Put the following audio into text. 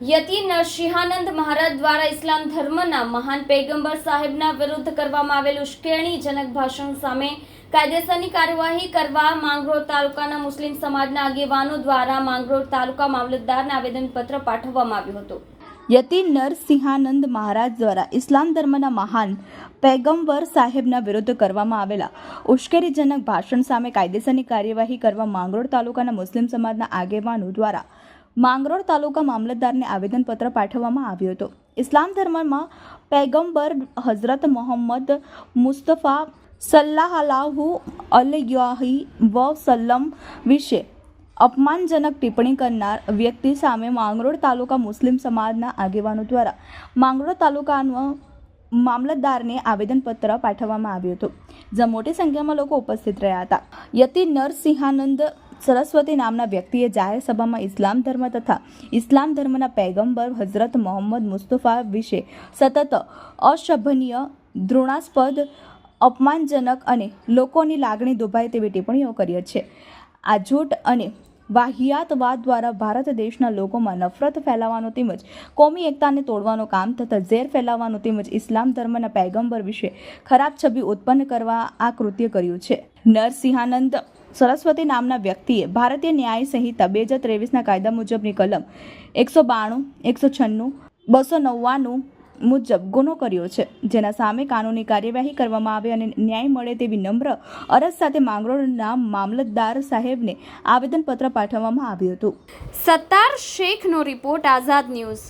યતિ નરસિંહાનંદ મહારાજ દ્વારા ઇસ્લામ ધર્મના મહાન પૈગંબર સાહેબના વિરુદ્ધ કરવામાં આવેલ ઉશ્કેરણીજનક ભાષણ સામે કાયદેસરની કાર્યવાહી કરવા માંગરોળ તાલુકાના મુસ્લિમ સમાજના આગેવાનો દ્વારા માંગરોળ તાલુકા મામલતદારને આવેદનપત્ર પાઠવવામાં આવ્યું હતું. યતિ નરસિંહાનંદ મહારાજ દ્વારા ઇસ્લામ ધર્મના મહાન પૈગંબર સાહેબના વિરુદ્ધ કરવામાં આવેલા ઉશ્કેરીજનક ભાષણ સામે કાયદેસરની કાર્યવાહી કરવા માંગરોળ તાલુકાના મુસ્લિમ સમાજના આગેવાનો દ્વારા માંગરોળ તાલુકા મામલતદારને આવેદનપત્ર પાઠવવામાં આવ્યું હતું. ઇસ્લામ ધર્મમાં પૈગંબર હઝરત મોહમ્મદ મુસ્તફા સલ્લાહલાહુ અલયાહી વ સલ્લમ વિશે અપમાનજનક ટિપ્પણી કરનાર વ્યક્તિ સામે માંગરોળ તાલુકા મુસ્લિમ સમાજના આગેવાનો દ્વારા માંગરોળ તાલુકાનો મામલતદારને આવેદનપત્ર પાઠવવામાં આવ્યું હતું. જ્યાં મોટી સંખ્યામાં લોકો ઉપસ્થિત રહ્યા હતા. યતિ નરસિંહાનંદ સરસ્વતી નામના વ્યક્તિએ જાહેર સભામાં ઇસ્લામ ધર્મ તથા ઇસ્લામ ધર્મના પૈગંબર હઝરત મોહમ્મદ મુસ્તફા વિશે સતત અશભનીય, ધૃણાસ્પદ, અપમાનજનક અને લોકોની લાગણી દુભાય તેવી ટિપ્પણીઓ કરી છે. આ જૂઠ અને વાહિયાતવાદ દ્વારા ભારત દેશના લોકોમાં નફરત ફેલાવવાનું તેમજ કોમી એકતાને તોડવાનું કામ તથા ઝેર ફેલાવવાનું તેમજ ઇસ્લામ ધર્મના પૈગંબર વિશે ખરાબ છબી ઉત્પન્ન કરવા આ કૃત્ય કર્યું છે. નરસિંહાનંદ સરસ્વતી નામના વ્યક્તિએ ભારતીય ન્યાય સંહિતા બે હજાર ત્રેવીસના કાયદા મુજબની કલમ એકસો બાણું, એકસો છન્નું, બસો નવ્વાણું મુજબ ગુનો કર્યો છે, જેના સામે કાનૂની કાર્યવાહી કરવામાં આવે અને ન્યાય મળે તેવી નમ્ર અરજ સાથે માંગરોળના મામલતદાર સાહેબને આવેદનપત્ર પાઠવવામાં આવ્યું હતું. સત્તાર શેખનો રિપોર્ટ આઝાદ ન્યૂઝ.